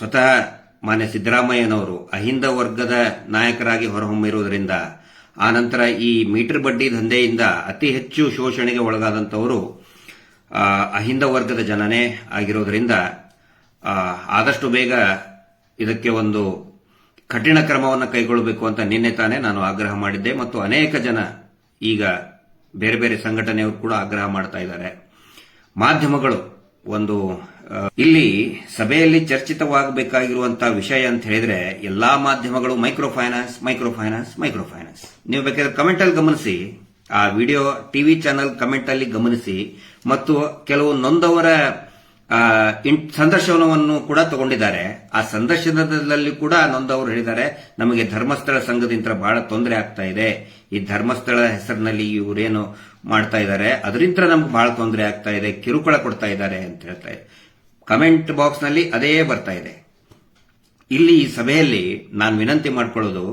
ಸ್ವತಃ ಮಾನ್ಯ ಸಿದ್ದರಾಮಯ್ಯನವರು ಅಹಿಂದ ವರ್ಗದ ನಾಯಕರಾಗಿ ಹೊರಹೊಮ್ಮಿರುವುದರಿಂದ ಆನಂತರ ಈ ಮೀಟರ್ ಬಡ್ಡಿ ದಂಧೆಯಿಂದ ಅತಿ ಹೆಚ್ಚು ಶೋಷಣೆಗೆ ಒಳಗಾದಂಥವರು ಅಹಿಂದ ವರ್ಗದ ಜನನೇ ಆಗಿರೋದರಿಂದ ಆದಷ್ಟು ಬೇಗ ಇದಕ್ಕೆ ಒಂದು ಕಠಿಣ ಕ್ರಮವನ್ನು ಕೈಗೊಳ್ಳಬೇಕು ಅಂತ ನಿನ್ನೆ ತಾನೇ ನಾನು ಆಗ್ರಹ ಮಾಡಿದ್ದೆ. ಮತ್ತು ಅನೇಕ ಜನ ಈಗ ಬೇರೆ ಬೇರೆ ಸಂಘಟನೆಯವರು ಕೂಡ ಆಗ್ರಹ ಮಾಡ್ತಾ ಇದ್ದಾರೆ. ಮಾಧ್ಯಮಗಳು ಒಂದು ಆ, ಇಲ್ಲಿ ಸಭೆಯಲ್ಲಿ ಚರ್ಚಿತವಾಗಬೇಕಾಗಿರುವಂತಹ ವಿಷಯ ಅಂತ ಹೇಳಿದ್ರೆ ಎಲ್ಲಾ ಮಾಧ್ಯಮಗಳು micro finance micro finance micro finance ನೀವು ಬೇಕಾದ್ರೆ ಕಮೆಂಟ್ ಅಲ್ಲಿ ಗಮನಿಸಿ, ಆ ವಿಡಿಯೋ ಟಿವಿ ಚಾನೆಲ್ ಕಮೆಂಟ್ ಅಲ್ಲಿ ಗಮನಿಸಿ ಮತ್ತು ಕೆಲವು ನೊಂದವರ ಸಂದರ್ಶನವನ್ನು ಕೂಡ ತಗೊಂಡಿದ್ದಾರೆ. ಆ ಸಂದರ್ಶನದಲ್ಲಿ ಕೂಡ ನೊಂದವರು ಹೇಳಿದ್ದಾರೆ, ನಮಗೆ ಧರ್ಮಸ್ಥಳ ಸಂಘದಿಂದ ಬಹಳ ತೊಂದರೆ ಆಗ್ತಾ ಇದೆ. ಈ ಧರ್ಮಸ್ಥಳ ಹೆಸರಿನಲ್ಲಿ ಇವರೇನು ಮಾಡ್ತಾ ಇದ್ದಾರೆ, ಅದರಿಂದ ನಮ್ಗೆ ಬಹಳ ತೊಂದರೆ ಆಗ್ತಾ ಇದೆ, ಕಿರುಕುಳ ಕೊಡ್ತಾ ಇದ್ದಾರೆ ಅಂತ ಹೇಳ್ತಾ ಕಮೆಂಟ್ ಬಾಕ್ಸ್ನಲ್ಲಿ ಅದೇ ಬರ್ತಾ ಇದೆ. ಇಲ್ಲಿ ಈ ಸಭೆಯಲ್ಲಿ ನಾನು ವಿನಂತಿ ಮಾಡಿಕೊಳ್ಳೋದು,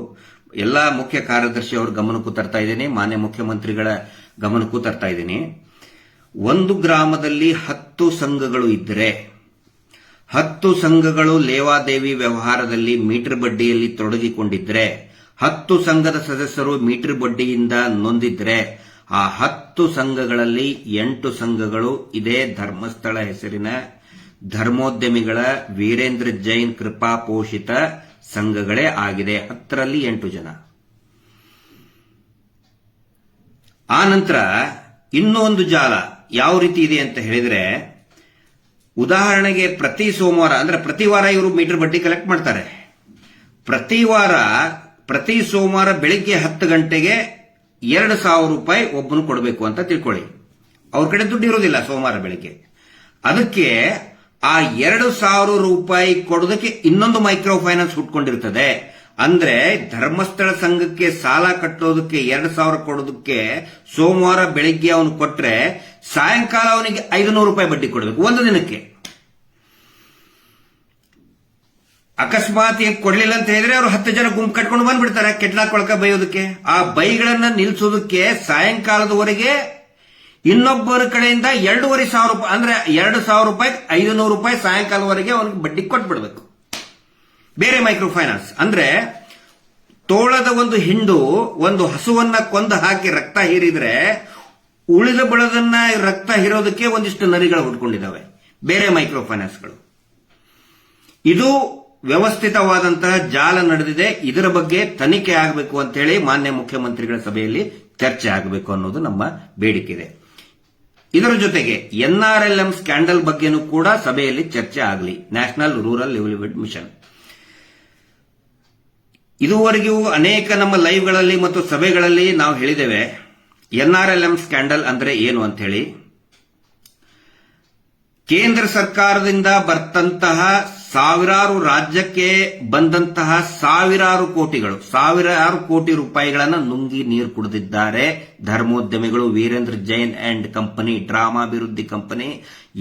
ಎಲ್ಲ ಮುಖ್ಯ ಕಾರ್ಯದರ್ಶಿ ಅವ್ರ ಗಮನಕ್ಕೂ ತರ್ತಾ ಇದ್ದೀನಿ, ಮಾನ್ಯ ಮುಖ್ಯಮಂತ್ರಿಗಳ ಗಮನಕ್ಕೂ ತರ್ತಾ ಇದ್ದೀನಿ. ಒಂದು ಗ್ರಾಮದಲ್ಲಿ ಹತ್ತು ಸಂಘಗಳು ಇದ್ದರೆ ಹತ್ತು ಸಂಘಗಳು ಲೇವಾದೇವಿ ವ್ಯವಹಾರದಲ್ಲಿ ಮೀಟರ್ ಬಡ್ಡಿಯಲ್ಲಿ ತೊಡಗಿಕೊಂಡಿದ್ರೆ, ಹತ್ತು ಸಂಘದ ಸದಸ್ಯರು ಮೀಟರ್ ಬಡ್ಡಿಯಿಂದ ನೊಂದಿದ್ರೆ, ಆ ಹತ್ತು ಸಂಘಗಳಲ್ಲಿ ಎಂಟು ಸಂಘಗಳು ಇದೇ ಧರ್ಮಸ್ಥಳ ಹೆಸರಿನ ಧರ್ಮೋದ್ಯಮಿಗಳ ವೀರೇಂದ್ರ ಜೈನ್ ಕೃಪಾ ಪೋಷಿತ ಸಂಘಗಳೇ ಆಗಿದೆ. ಹತ್ತರಲ್ಲಿ ಎಂಟು ಜನ. ಆ ನಂತರ ಇನ್ನೊಂದು ಜಾಲ ಯಾವ ರೀತಿ ಇದೆ ಅಂತ ಹೇಳಿದ್ರೆ, ಉದಾಹರಣೆಗೆ ಪ್ರತಿ ಸೋಮವಾರ, ಅಂದ್ರೆ ಪ್ರತಿ ವಾರ ಇವರು ಮೀಟರ್ ಬಡ್ಡಿ ಕಲೆಕ್ಟ್ ಮಾಡ್ತಾರೆ. ಪ್ರತಿ ವಾರ, ಪ್ರತಿ ಸೋಮವಾರ ಬೆಳಿಗ್ಗೆ ಹತ್ತು ಗಂಟೆಗೆ ಎರಡು ಸಾವಿರ ರೂಪಾಯಿ ಒಬ್ಬನು ಕೊಡಬೇಕು ಅಂತ ತಿಳ್ಕೊಳ್ಳಿ. ಅವ್ರ ಕಡೆ ದುಡ್ಡು ಇರೋದಿಲ್ಲ ಸೋಮವಾರ ಬೆಳಿಗ್ಗೆ. ಅದಕ್ಕೆ ಆ ಎರಡು ಸಾವಿರ ರೂಪಾಯಿ ಕೊಡೋದಕ್ಕೆ ಇನ್ನೊಂದು ಮೈಕ್ರೋ ಫೈನಾನ್ಸ್ ಹುಟ್ಕೊಂಡಿರ್ತದೆ. ಅಂದ್ರೆ ಧರ್ಮಸ್ಥಳ ಸಂಘಕ್ಕೆ ಸಾಲ ಕಟ್ಟೋದಕ್ಕೆ ಎರಡು ಸಾವಿರ ಕೊಡೋದಕ್ಕೆ ಸೋಮವಾರ ಬೆಳಿಗ್ಗೆ ಅವನು ಕೊಟ್ರೆ ಸಾಯಂಕಾಲ ಅವನಿಗೆ ಐದುನೂರು ರೂಪಾಯಿ ಬಡ್ಡಿ ಕೊಡಬೇಕು ಒಂದು ದಿನಕ್ಕೆ. ಅಕಸ್ಮಾತ್ ಕೊಡಲಿಲ್ಲ ಕೊಡ್ಲಿಲ್ಲ ಅಂತ ಹೇಳಿದ್ರೆ ಅವರು ಹತ್ತು ಜನ ಗುಂಪು ಕಟ್ಕೊಂಡು ಬಂದ್ಬಿಡ್ತಾರೆ ಕೆಟ್ಲಾಕೊಳಕ ಬೈಯೋದಕ್ಕೆ. ಆ ಬೈಗಳನ್ನ ನಿಲ್ಸೋದಕ್ಕೆ ಸಾಯಂಕಾಲದವರೆಗೆ ಇನ್ನೊಬ್ಬರ ಕಡೆಯಿಂದ ಎರಡೂವರೆ ಸಾವಿರ ರೂಪಾಯಿ, ಅಂದ್ರೆ ಎರಡು ಸಾವಿರ ರೂಪಾಯಿ ಐದು ನೂರು ರೂಪಾಯಿ ಸಾಯಂಕಾಲವರೆಗೆ ಅವನಿಗೆ ಬಡ್ಡಿ ಕೊಟ್ಬಿಡ್ಬೇಕು. ಬೇರೆ ಮೈಕ್ರೋ ಫೈನಾನ್ಸ್ ಅಂದ್ರೆ ತೋಳದ ಒಂದು ಹಿಂಡು ಒಂದು ಹಸುವನ್ನ ಕೊಂದು ಹಾಕಿ ರಕ್ತ ಹೀರಿದ್ರೆ ಉಳಿದ ಬಳದನ್ನ ರಕ್ತ ಹೀರೋದಕ್ಕೆ ಒಂದಿಷ್ಟು ನರಿಗಳು ಹುಟ್ಕೊಂಡಿದ್ದಾವೆ ಬೇರೆ ಮೈಕ್ರೋ ಫೈನಾನ್ಸ್ಗಳು ಇದು ವ್ಯವಸ್ಥಿತವಾದಂತಹ ಜಾಲ ನಡೆದಿದೆ. ಇದರ ಬಗ್ಗೆ ತನಿಖೆ ಆಗಬೇಕು ಅಂತೇಳಿ ಮಾನ್ಯ ಮುಖ್ಯಮಂತ್ರಿಗಳ ಸಭೆಯಲ್ಲಿ ಚರ್ಚೆ ಆಗಬೇಕು ಅನ್ನೋದು ನಮ್ಮ ಬೇಡಿಕೆ ಇದೆ. ಇದರ ಜೊತೆಗೆ ಎನ್ಆರ್ಎಲ್ಎಂ ಸ್ಕ್ಯಾಂಡಲ್ ಬಗ್ಗೆನೂ ಕೂಡ ಸಭೆಯಲ್ಲಿ ಚರ್ಚೆ ಆಗಲಿ. National rural livelihood mission. ಇದುವರೆಗೂ ಅನೇಕ ನಮ್ಮ ಲೈವ್ಗಳಲ್ಲಿ ಮತ್ತು ಸಭೆಗಳಲ್ಲಿ ನಾವು ಹೇಳಿದ್ದೇವೆ, ಎನ್ಆರ್ಎಲ್ಎಂ ಸ್ಕ್ಯಾಂಡಲ್ ಅಂದ್ರೆ ಏನು ಅಂತ ಹೇಳಿ ಕೇಂದ್ರ ಸರ್ಕಾರದಿಂದ ಬರ್ತಂತಹ ಸಾವಿರಾರು ರಾಜ್ಯಕ್ಕೆ ಬಂದಂತಹ ಸಾವಿರಾರು ಕೋಟಿಗಳು, ಸಾವಿರಾರು ಕೋಟಿ ರೂಪಾಯಿಗಳನ್ನ ನುಂಗಿ ನೀರು ಕುಡಿದಿದ್ದಾರೆ. ಧರ್ಮೋದ್ಯಮಿಗಳು ವೀರೇಂದ್ರ ಜೈನ್ ಅಂಡ್ ಕಂಪನಿ, ಡ್ರಾಮಾಭಿವೃದ್ಧಿ ಕಂಪನಿ,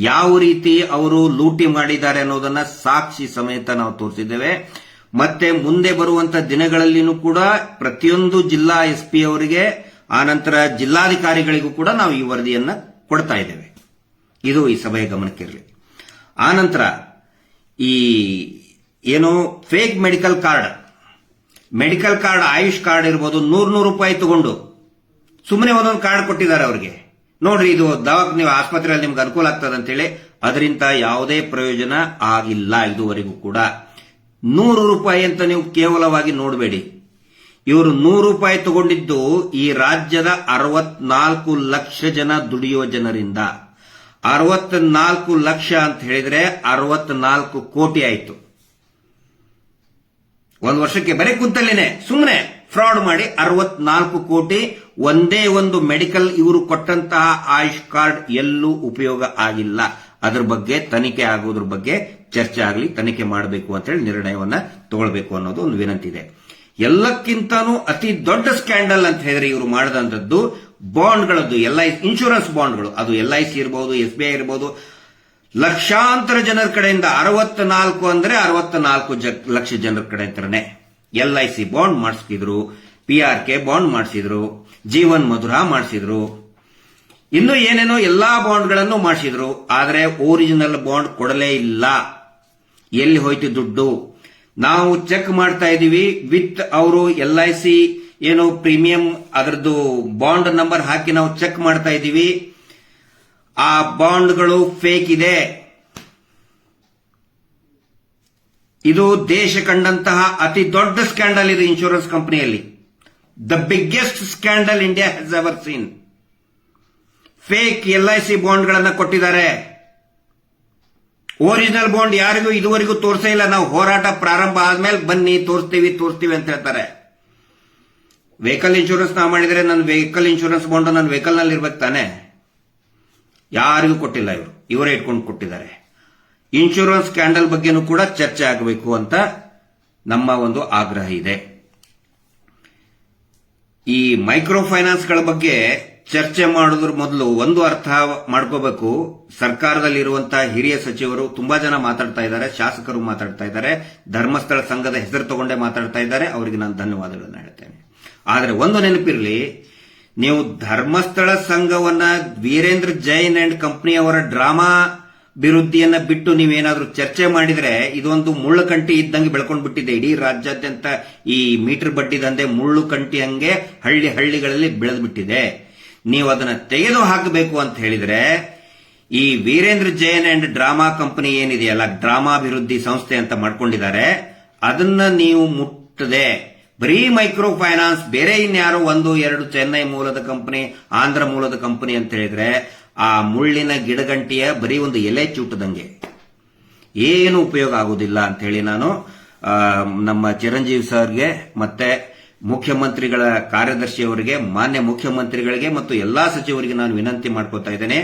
ಯಾವ ರೀತಿ ಅವರು ಲೂಟಿ ಮಾಡಿದ್ದಾರೆ ಅನ್ನೋದನ್ನ ಸಾಕ್ಷಿ ಸಮೇತ ನಾವು ತೋರಿಸಿದ್ದೇವೆ. ಮತ್ತೆ ಮುಂದೆ ಬರುವಂತ ದಿನಗಳಲ್ಲಿನೂ ಕೂಡ ಪ್ರತಿಯೊಂದು ಜಿಲ್ಲಾ ಎಸ್ಪಿ ಅವರಿಗೆ ಆನಂತರ ಜಿಲ್ಲಾಧಿಕಾರಿಗಳಿಗೂ ಕೂಡ ನಾವು ಈ ವರದಿಯನ್ನ ಕೊಡ್ತಾ ಇದ್ದೇವೆ. ಇದು ಈ ಸಭೆಯ ಗಮನಕ್ಕಿರಲಿ ಆನಂತರ ಈ ಏನು fake medical card medical card Ayush card ಇರ್ಬೋದು, ನೂರು ನೂರು ರೂಪಾಯಿ ತಗೊಂಡು. ಸುಮ್ಮನೆ ಒಂದೊಂದು ಕಾರ್ಡ್ ಕೊಟ್ಟಿದ್ದಾರೆ ಅವರಿಗೆ. ನೋಡ್ರಿ, ಇದು ದವಾಖ ನೀವು ಆಸ್ಪತ್ರೆಯಲ್ಲಿ ನಿಮ್ಗೆ ಅನುಕೂಲ ಆಗ್ತದೆ ಅಂತೇಳಿ ಅದರಿಂದ ಯಾವುದೇ ಪ್ರಯೋಜನ ಆಗಿಲ್ಲ ಇದುವರೆಗೂ ಕೂಡ. ನೂರು ರೂಪಾಯಿ ಅಂತ ನೀವು ಕೇವಲವಾಗಿ ನೋಡಬೇಡಿ. ಇವರು ನೂರು ರೂಪಾಯಿ ತಗೊಂಡಿದ್ದು ಈ ರಾಜ್ಯದ ಅರವತ್ನಾಲ್ಕು ಲಕ್ಷ ಜನ ದುಡಿಯುವ ಜನರಿಂದ. ಅರವತ್ನಾಲ್ಕು ಲಕ್ಷ ಅಂತ ಹೇಳಿದ್ರೆ ಅರವತ್ನಾಲ್ಕು ಕೋಟಿ ಆಯಿತು. ಒಂದು ವರ್ಷಕ್ಕೆ ಬರೀ ಕುಂತಲ್ಲೇನೆ ಸುಮ್ಮನೆ ಫ್ರಾಡ್ ಮಾಡಿ ಅರವತ್ನಾಲ್ಕು ಕೋಟಿ, ಒಂದೇ ಒಂದು ಮೆಡಿಕಲ್ ಇವರು ಕೊಟ್ಟಂತಹ ಆಯುಷ್ ಕಾರ್ಡ್ ಎಲ್ಲೂ ಉಪಯೋಗ ಆಗಿಲ್ಲ. ಅದ್ರ ಬಗ್ಗೆ ತನಿಖೆ ಆಗೋದ್ರ ಬಗ್ಗೆ ಚರ್ಚೆ ಆಗಲಿ, ತನಿಖೆ ಮಾಡಬೇಕು ಅಂತ ಹೇಳಿ ನಿರ್ಣಯವನ್ನ ತಗೊಳ್ಬೇಕು ಅನ್ನೋದು ಒಂದು ವಿನಂತಿ ಇದೆ. ಎಲ್ಲಕ್ಕಿಂತನೂ ಅತಿ ದೊಡ್ಡ ಸ್ಕ್ಯಾಂಡಲ್ ಅಂತ ಹೇಳಿದ್ರೆ ಇವರು ಮಾಡಿದಂಥದ್ದು ಬಾಂಡ್ಗಳದ್ದು, ಎಲ್ ಐ ಇನ್ಶೂರೆನ್ಸ್ ಬಾಂಡ್ಗಳು. ಅದು ಎಲ್ ಐ ಸಿ ಇರಬಹುದು ಎಸ್ ಬಿ ಐ ಇರಬಹುದು ಲಕ್ಷಾಂತರ ಜನರ ಕಡೆಯಿಂದ ಅರವತ್ನಾಲ್ಕು ಅಂದ್ರೆ ಅರವತ್ನಾಲ್ಕು ಲಕ್ಷ ಜನರ ಕಡೆ ಹತ್ರನೇ ಎಲ್ ಐ ಸಿ ಬಾಂಡ್ ಮಾಡಿಸಿದ್ರು, ಪಿ ಆರ್ ಕೆ ಬಾಂಡ್ ಮಾಡಿಸಿದ್ರು, ಜೀವನ್ ಮಧುರ ಮಾಡಿಸಿದ್ರು. ಇನ್ನು ಏನೇನೋ ಎಲ್ಲಾ ಬಾಂಡ್ಗಳನ್ನು ಮಾಡಿಸಿದ್ರು, ಆದರೆ ಒರಿಜಿನಲ್ ಬಾಂಡ್ ಕೊಡಲೇ ಇಲ್ಲ. ಎಲ್ಲಿ ಹೋಯ್ತು ದುಡ್ಡು? ನಾವು ಚೆಕ್ ಮಾಡ್ತಾ ಇದೀವಿ, ವಿತ್ ಅವರು ಎಲ್ ಐ ಸಿ ಏನು ಪ್ರೀಮಿಯಂ ಅದರದ್ದು ಬಾಂಡ್ ನಂಬರ್ ಹಾಕಿ ನಾವು ಚೆಕ್ ಮಾಡ್ತಾ ಇದ್ದೀವಿ. ಆ ಬಾಂಡ್ಗಳು ಫೇಕ್ ಇದೆ. ಇದು ದೇಶ ಕಂಡಂತಹ ಅತಿ ದೊಡ್ಡ ಸ್ಕ್ಯಾಂಡಲ್ ಇದು ಇನ್ಶೂರೆನ್ಸ್ ಕಂಪನಿಯಲ್ಲಿ the biggest scandal India has ever seen fake L I C ಬಾಂಡ್ಗಳನ್ನು ಕೊಟ್ಟಿದ್ದಾರೆ. ಒರಿಜಿನಲ್ ಬಾಂಡ್ ಯಾರಿಗೂ ಇದುವರೆಗೂ ತೋರಿಸೇ ಇಲ್ಲ. ನಾವು ಹೋರಾಟ ಪ್ರಾರಂಭ ಆದ್ಮೇಲೆ ಬನ್ನಿ, ತೋರಿಸ್ತೀವಿ ತೋರಿಸ್ತೀವಿ ಅಂತ ಹೇಳ್ತಾರೆ. ವೆಹಿಕಲ್ ಇನ್ಶೂರೆನ್ಸ್ ನಾ ಮಾಡಿದ್ರೆ ನನ್ನ ವೆಹಿಕಲ್ ಇನ್ಶೂರೆನ್ಸ್ ಬಾಂಡ್ ನನ್ನ ವೆಹಿಕಲ್ನಲ್ಲಿ ಇರ್ಬೇಕು ತಾನೆ? ಯಾರಿಗೂ ಕೊಟ್ಟಿಲ್ಲ ಇವರು. ಇವರೇ ಇಟ್ಕೊಂಡು ಕೊಟ್ಟಿದ್ದಾರೆ. ಇನ್ಶೂರೆನ್ಸ್ ಸ್ಕ್ಯಾಂಡಲ್ ಬಗ್ಗೆನೂ ಕೂಡ ಚರ್ಚೆ ಆಗಬೇಕು ಅಂತ ನಮ್ಮ ಒಂದು ಆಗ್ರಹ ಇದೆ. ಈ ಮೈಕ್ರೋ ಫೈನಾನ್ಸ್ಗಳ ಬಗ್ಗೆ ಚರ್ಚೆ ಮಾಡೋದ್ರ ಮೊದಲು ಒಂದು ಅರ್ಥ ಮಾಡ್ಕೋಬೇಕು. ಸರ್ಕಾರದಲ್ಲಿ ಇರುವಂತಹ ಹಿರಿಯ ಸಚಿವರು ತುಂಬಾ ಜನ ಮಾತಾಡ್ತಾ ಇದ್ದಾರೆ, ಶಾಸಕರು ಮಾತಾಡ್ತಾ ಇದ್ದಾರೆ, ಧರ್ಮಸ್ಥಳ ಸಂಘದ ಹೆಸರು ತಗೊಂಡೇ ಮಾತಾಡ್ತಾ ಇದ್ದಾರೆ. ಅವರಿಗೆ ನಾನು ಧನ್ಯವಾದಗಳನ್ನು ಹೇಳ್ತೇನೆ. ಆದರೆ ಒಂದು ನೆನಪಿರಲಿ, ನೀವು ಧರ್ಮಸ್ಥಳ ಸಂಘವನ್ನ ವೀರೇಂದ್ರ ಜೈನ್ ಅಂಡ್ ಕಂಪನಿ ಅವರ ಡ್ರಾಮಾ ಅಭಿವೃದ್ಧಿಯನ್ನ ಬಿಟ್ಟು ನೀವೇನಾದ್ರೂ ಚರ್ಚೆ ಮಾಡಿದ್ರೆ ಇದೊಂದು ಮುಳ್ಳು ಕಂಟಿ ಇದ್ದಂಗೆ ಬೆಳ್ಕೊಂಡು ಬಿಟ್ಟಿದೆ ಇಡೀ ರಾಜ್ಯಾದ್ಯಂತ ಈ ಮೀಟರ್ ಬಡ್ಡಿ ದಂಧೆ ಮುಳ್ಳು ಕಂಟಿ ಹಂಗೆ ಹಳ್ಳಿ ಹಳ್ಳಿಗಳಲ್ಲಿ ಬೆಳೆದು ಬಿಟ್ಟಿದೆ ನೀವು ಅದನ್ನ ತೆಗೆದು ಹಾಕಬೇಕು ಅಂತ ಹೇಳಿದ್ರೆ, ಈ Veerendra Jain and drama company ಏನಿದೆಯಲ್ಲ ಡ್ರಾಮಾಭಿವೃದ್ಧಿ ಸಂಸ್ಥೆ ಅಂತ ಮಾಡ್ಕೊಂಡಿದ್ದಾರೆ, ಅದನ್ನ ನೀವು ಮುಟ್ಟದೆ. ಬರೀ ಮೈಕ್ರೋ ಫೈನಾನ್ಸ್ ಬೇರೆ ಇನ್ಯಾರು ಒಂದು, ಎರಡು ಚೆನ್ನೈ ಮೂಲದ ಕಂಪನಿ, ಆಂಧ್ರ ಮೂಲದ ಕಂಪನಿ ಅಂತ ಹೇಳಿದ್ರೆ ಆ ಮುಳ್ಳಿನ ಗಿಡಗಂಟಿಯ ಬರೀ ಒಂದು ಎಲೆ ಚೂಟದಂಗೆ. ಏನು ಉಪಯೋಗ ಆಗೋದಿಲ್ಲ ಅಂತ ಹೇಳಿ ನಾನು ನಮ್ಮ ಚಿರಂಜೀವಿ ಸರ್ಗೆ ಮತ್ತೆ ಮುಖ್ಯಮಂತ್ರಿಗಳ ಕಾರ್ಯದರ್ಶಿಯವರಿಗೆ ಮಾನ್ಯ ಮುಖ್ಯಮಂತ್ರಿಗಳಿಗೆ ಮತ್ತು ಎಲ್ಲಾ ಸಚಿವರಿಗೆ ನಾನು ವಿನಂತಿ ಮಾಡ್ಕೋತಾ ಇದ್ದೇನೆ.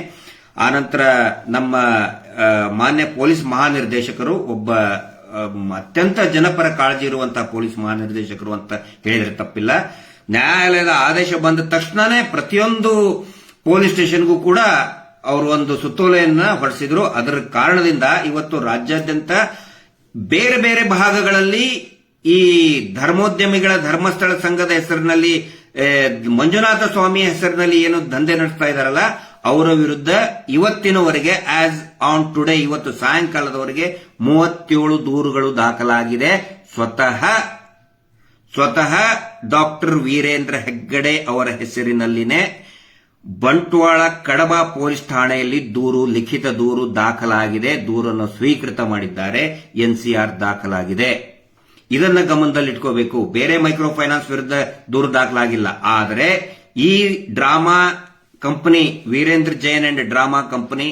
ಆನಂತರ ನಮ್ಮ ಮಾನ್ಯ ಪೊಲೀಸ್ ಮಹಾನಿರ್ದೇಶಕರು ಒಬ್ಬ ಅತ್ಯಂತ ಜನಪರ ಕಾಳಜಿ ಇರುವಂತಹ ಪೊಲೀಸ್ ಮಹಾನಿರ್ದೇಶಕರು ಅಂತ ಹೇಳಿದ್ರೆ ತಪ್ಪಿಲ್ಲ. ನ್ಯಾಯಾಲಯದ ಆದೇಶ ಬಂದ ತಕ್ಷಣನೇ ಪ್ರತಿಯೊಂದು ಪೊಲೀಸ್ ಸ್ಟೇಷನ್ಗೂ ಕೂಡ ಅವರು ಒಂದು ಸುತ್ತೋಲೆಯನ್ನ ಹೊರಡಿಸಿದ್ರು. ಅದರ ಕಾರಣದಿಂದ ಇವತ್ತು ರಾಜ್ಯಾದ್ಯಂತ ಬೇರೆ ಬೇರೆ ಭಾಗಗಳಲ್ಲಿ ಈ ಧರ್ಮೋದ್ಯಮಿಗಳ ಧರ್ಮಸ್ಥಳ ಸಂಘದ ಹೆಸರಿನಲ್ಲಿ ಮಂಜುನಾಥ ಸ್ವಾಮಿ ಹೆಸರಿನಲ್ಲಿ ಏನು ದಂಧೆ ನಡೆಸ್ತಾ ಇದಾರಲ್ಲ ಅವರ ವಿರುದ್ಧ ಇವತ್ತಿನವರೆಗೆ ಆಸ್ ಆನ್ ಟುಡೇ ಇವತ್ತು ಸಾಯಂಕಾಲದವರೆಗೆ ಮೂವತ್ತೇಳು ದೂರುಗಳು ದಾಖಲಾಗಿದೆ. ಸ್ವತಃ ಸ್ವತಃ ಡಾಕ್ಟರ್ ವೀರೇಂದ್ರ ಹೆಗ್ಗಡೆ ಅವರ ಹೆಸರಿನಲ್ಲಿನೇ ಬಂಟ್ವಾಳ ಕಡಬ ಪೊಲೀಸ್ ಠಾಣೆಯಲ್ಲಿ ದೂರು, ಲಿಖಿತ ದೂರು ದಾಖಲಾಗಿದೆ. ದೂರನ್ನು ಸ್ವೀಕೃತ ಮಾಡಿದ್ದಾರೆ. ಎನ್ಸಿಆರ್ ದಾಖಲಾಗಿದೆ. ಇದನ್ನ ಗಮನದಲ್ಲಿಟ್ಕೋಬೇಕು. ಬೇರೆ ಮೈಕ್ರೋ ಫೈನಾನ್ಸ್ ವಿರುದ್ಧ ದೂರು ದಾಖಲಾಗಿಲ್ಲ. ಆದರೆ ಈ drama company Veerendra Jain and drama company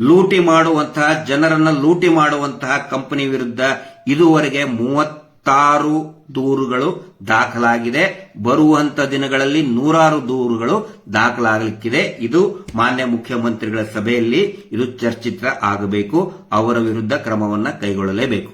ಲೂಟಿ ಮಾಡುವಂತಹ ಜನರನ್ನ ಲೂಟಿ ಮಾಡುವಂತಹ ಕಂಪನಿ ವಿರುದ್ಧ ಇದುವರೆಗೆ ಮೂವತ್ತಾರು ದೂರುಗಳು ದಾಖಲಾಗಿದೆ. ಬರುವಂತ ದಿನಗಳಲ್ಲಿ ನೂರಾರು ದೂರುಗಳು ದಾಖಲಾಗಲಿಕ್ಕಿದೆ. ಇದು ಮಾನ್ಯ ಮುಖ್ಯಮಂತ್ರಿಗಳ ಸಭೆಯಲ್ಲಿ ಇದು ಚರ್ಚಿತ ಆಗಬೇಕು. ಅವರ ವಿರುದ್ಧ ಕ್ರಮವನ್ನು ಕೈಗೊಳ್ಳಲೇಬೇಕು.